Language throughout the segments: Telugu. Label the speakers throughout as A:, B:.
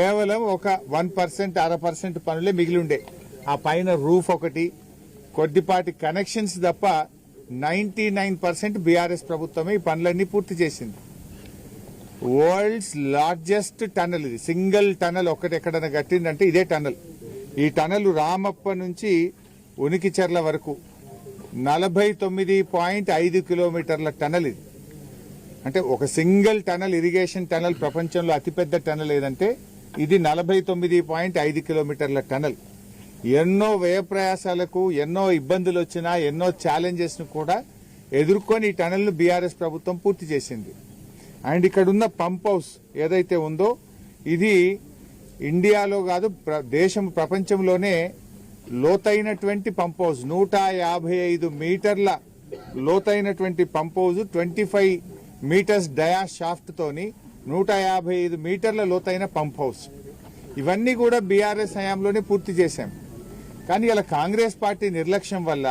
A: కేవలం ఒక వన్ పర్సెంట్ అర పర్సెంట్ పనులే మిగిలి ఉండే. ఆ పైన రూఫ్ ఒకటి కొద్దిపాటి కనెక్షన్స్ తప్ప నైన్టీ నైన్ పర్సెంట్ బీఆర్ఎస్ ప్రభుత్వమే ఈ పనులన్నీ పూర్తి చేసింది. వరల్డ్స్ లార్జెస్ట్ టనల్ ఇది. సింగిల్ టనల్ ఒకటి ఎక్కడైనా కట్టిందంటే ఇదే టనల్ ఈ టనల్ రామప్ప నుంచి ఉనికిచెర్ల వరకు నలభై తొమ్మిది పాయింట్ ఐదు కిలోమీటర్ల టనల్ ఇది. అంటే ఒక సింగిల్ టనల్ ఇరిగేషన్ టనల్ ప్రపంచంలో అతిపెద్ద టనల్ ఏదంటే ఇది నలభై తొమ్మిది పాయింట్ ఐదు కిలోమీటర్ల టనల్. ఎన్నో వ్యయ ప్రయాసాలకు ఎన్నో ఇబ్బందులు వచ్చినా ఎన్నో ఛాలెంజెస్ను కూడా ఎదుర్కొని ఈ టనల్ను బీఆర్ఎస్ ప్రభుత్వం పూర్తి చేసింది. అండ్ ఇక్కడ ఉన్న పంప్ హౌస్ ఏదైతే ఉందో ఇది ఇండియాలో కాదు ప్ర- దేశం ప్రపంచంలోనే లోతైనటువంటి పంప్ హౌస్. నూట యాభై ఐదు మీటర్ల లోతైనటువంటి pump house twenty five metres dia shaft తోని నూట యాభై ఐదు మీటర్ల లోతైన పంప్ హౌస్. ఇవన్నీ కూడా బీఆర్ఎస్ హయాంలోనే పూర్తి చేశాం. కానీ ఇలా కాంగ్రెస్ పార్టీ నిర్లక్ష్యం వల్ల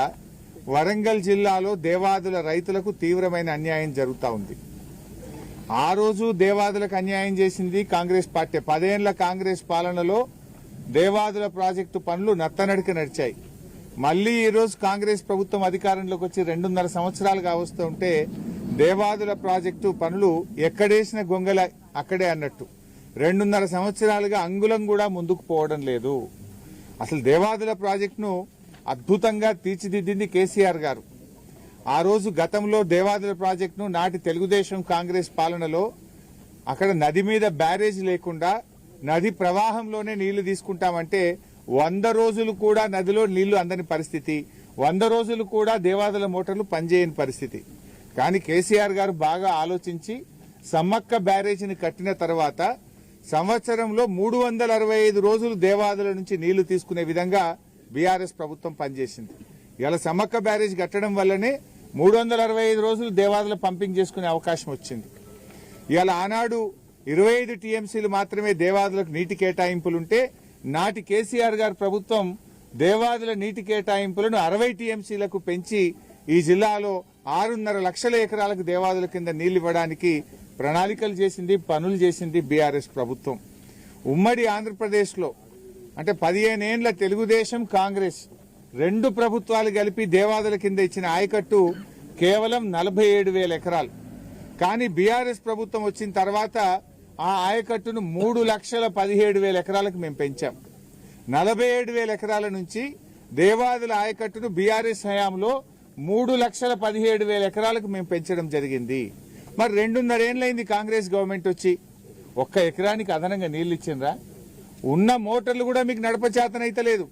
A: వరంగల్ జిల్లాలో దేవాదుల రైతులకు తీవ్రమైన అన్యాయం జరుగుతూ ఉంది. ఆ రోజు దేవాదులకు అన్యాయం చేసింది కాంగ్రెస్ పార్టీ. పదేళ్ళ కాంగ్రెస్ పాలనలో దేవాదుల ప్రాజెక్టు పనులు నత్తనడిక నడిచాయి. మళ్ళీ ఈ రోజు కాంగ్రెస్ ప్రభుత్వం అధికారంలోకి వచ్చి రెండున్నర సంవత్సరాలుగా వస్తూ ఉంటే దేవాదుల ప్రాజెక్టు పనులు ఎక్కడేసిన గొంగల అక్కడే అన్నట్టు. రెండున్నర సంవత్సరాలుగా అంగుళం కూడా ముందుకు పోవడం లేదు. అసలు దేవాదుల ప్రాజెక్టును అద్భుతంగా తీర్చిదిద్దింది కేసీఆర్ గారు. ఆ రోజు గతంలో దేవాదుల ప్రాజెక్టును నాటి తెలుగుదేశం కాంగ్రెస్ పాలనలో అక్కడ నది మీద బ్యారేజ్ లేకుండా నది ప్రవాహంలోనే నీళ్ళు తీసుకుంటామంటే వంద రోజులు కూడా నదిలో నీళ్ళు అందని పరిస్థితి వంద రోజులు కూడా దేవాదుల మోటార్లు పనిచేయని పరిస్థితి. కానీ కేసీఆర్ గారు బాగా ఆలోచించి సమ్మక్క బ్యారేజీని కట్టిన తర్వాత సంవత్సరంలో మూడు వందల అరవై ఐదు రోజులు దేవాదుల నుంచి నీళ్ళు తీసుకునే విధంగా బీఆర్ఎస్ ప్రభుత్వం పనిచేసింది. ఇలా సమ్మక్క బ్యారేజ్ కట్టడం వల్లనే మూడు వందల అరవై ఐదు రోజులు దేవాదుల పంపింగ్ చేసుకునే అవకాశం వచ్చింది. ఇవాళ ఆనాడు ఇరవై ఐదు టీఎంసీలు మాత్రమే దేవాదులకు నీటి కేటాయింపులుంటే నాటి కేసీఆర్ గారు ప్రభుత్వం దేవాదుల నీటి కేటాయింపులను అరవై టీఎంసీలకు పెంచి ఈ జిల్లాలో ఆరున్నర లక్షల ఎకరాలకు దేవాదుల కింద నీళ్ళు ఇవ్వడానికి ప్రణాళికలు చేసింది పనులు చేసింది బీఆర్ఎస్ ప్రభుత్వం. ఉమ్మడి ఆంధ్రప్రదేశ్లో అంటే పదిహేనేండ్ల తెలుగుదేశం కాంగ్రెస్ రెండు ప్రభుత్వాలు కలిపి దేవాదుల కింద ఇచ్చిన ఆయకట్టు కేవలం నలభై ఏడు వేల ఎకరాలు. కానీ బీఆర్ఎస్ ప్రభుత్వం వచ్చిన తర్వాత ఆ ఆయకట్టును మూడు లక్షల పదిహేడు వేల ఎకరాలకు మేము పెంచాం. నలభై ఏడు వేల ఎకరాల నుంచి దేవాదుల ఆయకట్టును బీఆర్ఎస్ హయాంలో మూడు లక్షల పదిహేడు వేల ఎకరాలకు మేము పెంచడం జరిగింది. మరి రెండున్నరేళ్ళైంది కాంగ్రెస్ గవర్నమెంట్ వచ్చి. ఒక్క ఎకరానికి అదనంగా నీళ్ళు ఇచ్చిండ్రా? ఉన్న మోటార్లు కూడా మీకు నడపచేతనైతే లేదు.